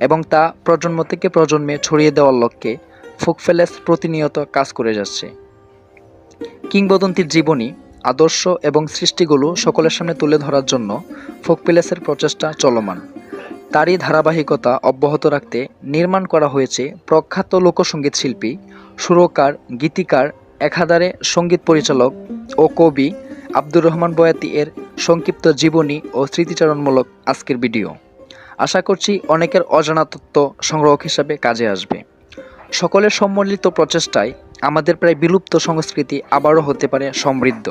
এবং তা প্রজন্ম থেকে প্রজন্মে ছড়িয়ে দেওয়ার লক্ষ্যে ফোকফেলেস প্রতিনিয়ত কাজ করে যাচ্ছে। কিংবদন্তির জীবনী, আদর্শ এবং সৃষ্টিগুলো সকলের সামনে তুলে ধরার জন্য ফোকফেলেসের প্রচেষ্টা চলমান। তারই ধারাবাহিকতা অব্যাহত রাখতে নির্মাণ করা হয়েছে প্রখ্যাত লোকসঙ্গীত শিল্পী, সুরকার, গীতিকার একাধারে সংগীত পরিচালক ও কবি আব্দুর রহমান বয়াতি এর সংক্ষিপ্ত জীবনী ও স্মৃতিচারণমূলক আজকের ভিডিও। আশা করছি অনেকের অজানা তত্ত্ব সংগ্রহক হিসাবে কাজে আসবে। সকলের সম্মিলিত প্রচেষ্টায় আমাদের প্রায় বিলুপ্ত সংস্কৃতি আবারও হতে পারে সমৃদ্ধ।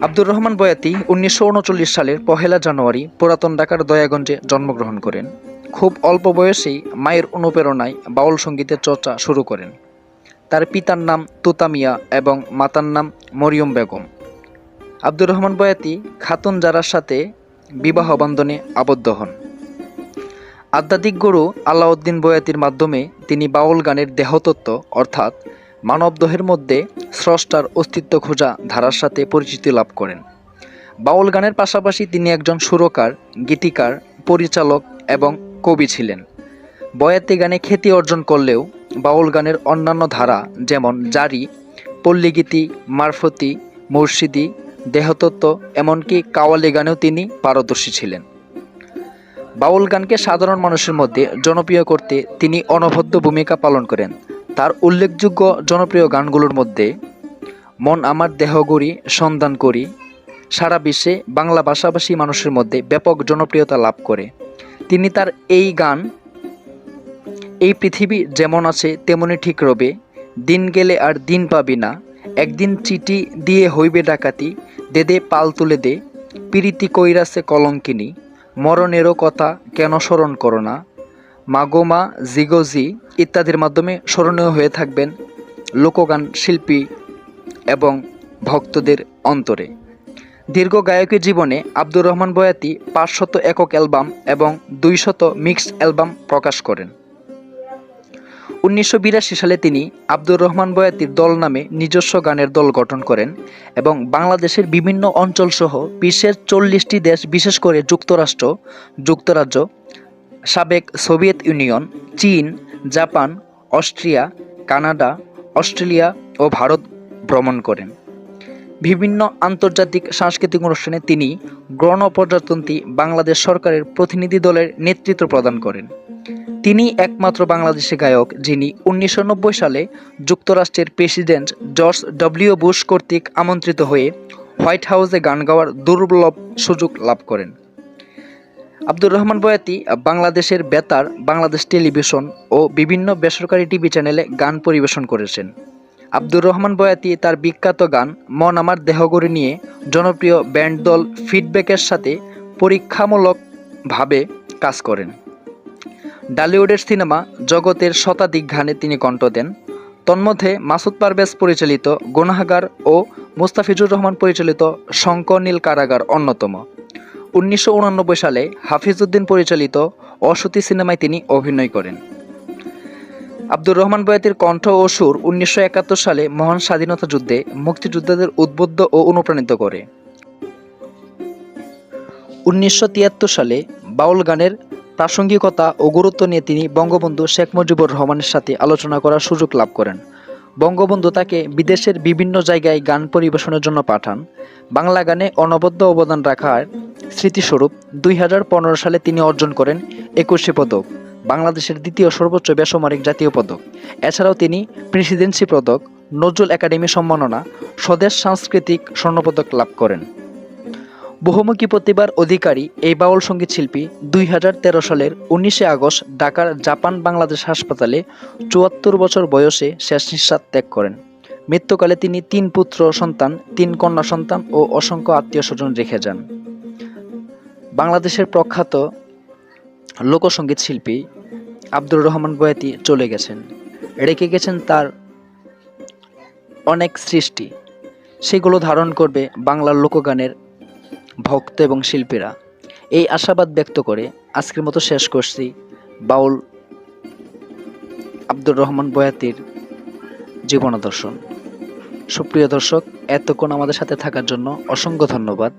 আব্দুর রহমান বয়াতি উনিশশো উনচল্লিশ সালের পহেলা জানুয়ারি পুরাতন ঢাকার দয়াগঞ্জে জন্মগ্রহণ করেন। খুব অল্প বয়সেই মায়ের অনুপ্রেরণায় বাউল সঙ্গীতের চর্চা শুরু করেন। তার পিতার নাম তুতামিয়া এবং মাতার নাম মরিয়ম বেগম। আব্দুর রহমান বয়াতি খাতুন জারার সাথে বিবাহ বন্ধনে আবদ্ধ হন। আধ্যাত্মিক গুরু আলাউদ্দিন বয়াতির মাধ্যমে তিনি বাউল গানের দেহতত্ত্ব, অর্থাৎ মানবদেহের মধ্যে স্রষ্টার অস্তিত্ব খোঁজা ধারার সাথে পরিচিতি লাভ করেন। বাউল গানের পাশাপাশি তিনি একজন সুরকার, গীতিকার, পরিচালক এবং কবি ছিলেন। বয়াতি গানে খ্যাতি অর্জন করলেও বাউল গানের অন্যান্য ধারা যেমন জারি, পল্লীগীতি, মারফতি, মুর্শিদি দেহতত্ত্ব, এমনকি কাওয়ালি গানেও তিনি পারদর্শী ছিলেন। বাউল গানকে সাধারণ মানুষের মধ্যে জনপ্রিয় করতে তিনি অনবদ্য ভূমিকা পালন করেন। তার উল্লেখযোগ্য জনপ্রিয় গানগুলোর মধ্যে, মন আমার দেহগড়ি সন্ধান করি, সারা বিশ্বে বাংলা ভাষাভাষী মানুষের মধ্যে ব্যাপক জনপ্রিয়তা লাভ করে। তিনি তার এই গান, এই পৃথিবী যেমন আছে, তেমনি ঠিক রবে, দিন গেলে আর দিন পাবি না একদিন চিঠি দিয়ে হইবে ডাকাতি, দে দে পাল তুলে দে। পিরিতি কইরাছে কলঙ্কিনী, মরণেরও কথা কেন স্মরণ করো না? মাগোমা জিগোজি ইত্যাদির মাধ্যমে স্মরণীয় হয়ে থাকবেন লোকগান শিল্পী এবং ভক্তদের অন্তরে। দীর্ঘ গায়কী জীবনে আব্দুর রহমান বয়াতি পাঁচশত একক অ্যালবাম এবং দুইশত মিক্সড অ্যালবাম প্রকাশ করেন। উনিশশো বিরাশি সালে তিনি আব্দুর রহমান বয়াতির দল নামে নিজস্ব গানের দল গঠন করেন এবং বাংলাদেশের বিভিন্ন অঞ্চলসহ বিশ্বের চল্লিশটি দেশ, বিশেষ করে যুক্তরাষ্ট্র, যুক্তরাজ্য, সাবেক সোভিয়েত ইউনিয়ন, চীন, জাপান, অস্ট্রিয়া, কানাডা, অস্ট্রেলিয়া ও ভারত ভ্রমণ করেন। বিভিন্ন আন্তর্জাতিক সাংস্কৃতিক অনুষ্ঠানে তিনি গণপ্রজাতন্ত্রী বাংলাদেশ সরকারের প্রতিনিধি দলের নেতৃত্ব প্রদান করেন। তিনি একমাত্র বাংলাদেশি গায়ক যিনি উনিশশো নব্বই সালে যুক্তরাষ্ট্রের প্রেসিডেন্ট জর্জ ডব্লিউ বুশ কর্তৃক আমন্ত্রিত হয়ে হোয়াইট হাউসে গান গাওয়ার দুর্লভ সুযোগ লাভ করেন। আব্দুর রহমান বয়াতি, বাংলাদেশের বেতার, বাংলাদেশ টেলিভিশন ও বিভিন্ন বেসরকারি টিভি চ্যানেলে গান পরিবেশন করেছেন। আব্দুর রহমান বয়াতি তার বিখ্যাত গান মন আমার দেহগড়ি নিয়ে জনপ্রিয় ব্যান্ড দল ফিডব্যাকের সাথে পরীক্ষামূলকভাবে কাজ করেন। ডালিউডের সিনেমা জগতের শতাধিক গানে তিনি কণ্ঠ দেন। তন্মধ্যে মাসুদ পারভেজ পরিচালিত গুনাহাগার ও মুস্তাফিজুর রহমান পরিচালিত শঙ্করনীল কারাগার অন্যতম। উনিশশো সালে হাফিজউদ্দিন পরিচালিত অসতী সিনেমায় তিনি অভিনয় করেন। আব্দুর রহমান বয়াতির কণ্ঠ ও সুর উনিশশো একাত্তর সালে মহান স্বাধীনতা যুদ্ধে মুক্তিযোদ্ধাদের উদ্বুদ্ধ ও অনুপ্রাণিত করে। উনিশশো তিয়াত্তর সালে বাউল গানের প্রাসঙ্গিকতা ও গুরুত্ব নিয়ে তিনি বঙ্গবন্ধু শেখ মুজিবুর রহমানের সাথে আলোচনা করার সুযোগ লাভ করেন। বঙ্গবন্ধু তাকে বিদেশের বিভিন্ন জায়গায় গান পরিবেশনের জন্য পাঠান। বাংলা গানে অনবদ্য অবদান রাখার স্মৃতিস্বরূপ দুই হাজার পনেরো সালে তিনি অর্জন করেন একুশে পদক, বাংলাদেশের দ্বিতীয় সর্বোচ্চ বেসামরিক জাতীয় পদক। এছাড়াও তিনি প্রেসিডেন্সি পদক, নজরুল একাডেমি সম্মাননা, স্বদেশ সাংস্কৃতিক স্বর্ণপদক লাভ করেন। বহুমুখী প্রতিভার অধিকারী এই বাউল সংগীত শিল্পী দুই হাজার তেরো সালের উনিশে আগস্ট ঢাকার জাপান বাংলাদেশ হাসপাতালে চুয়াত্তর বছর বয়সে শেষ নিঃশ্বাস ত্যাগ করেন। মৃত্যুকালে তিনি তিন পুত্র সন্তান, তিন কন্যা সন্তান ও অসংখ্য আত্মীয় স্বজন রেখে যান। বাংলাদেশের প্রখ্যাত লোকসঙ্গীত শিল্পী আব্দুর রহমান বয়াতি চলে গেছেন। রেখে গেছেন তার অনেক সৃষ্টি। সেগুলো ধারণ করবে বাংলার লোকগানের ভক্ত এবং শিল্পীরা। এই আশাবাদ ব্যক্ত করে আজকের মতো শেষ করছি। বাউল আব্দুর রহমান বয়াতির জীবনাদর্শন সুপ্রিয় দর্শক, এতক্ষণ আমাদের সাথে থাকার জন্য অসংখ্য ধন্যবাদ।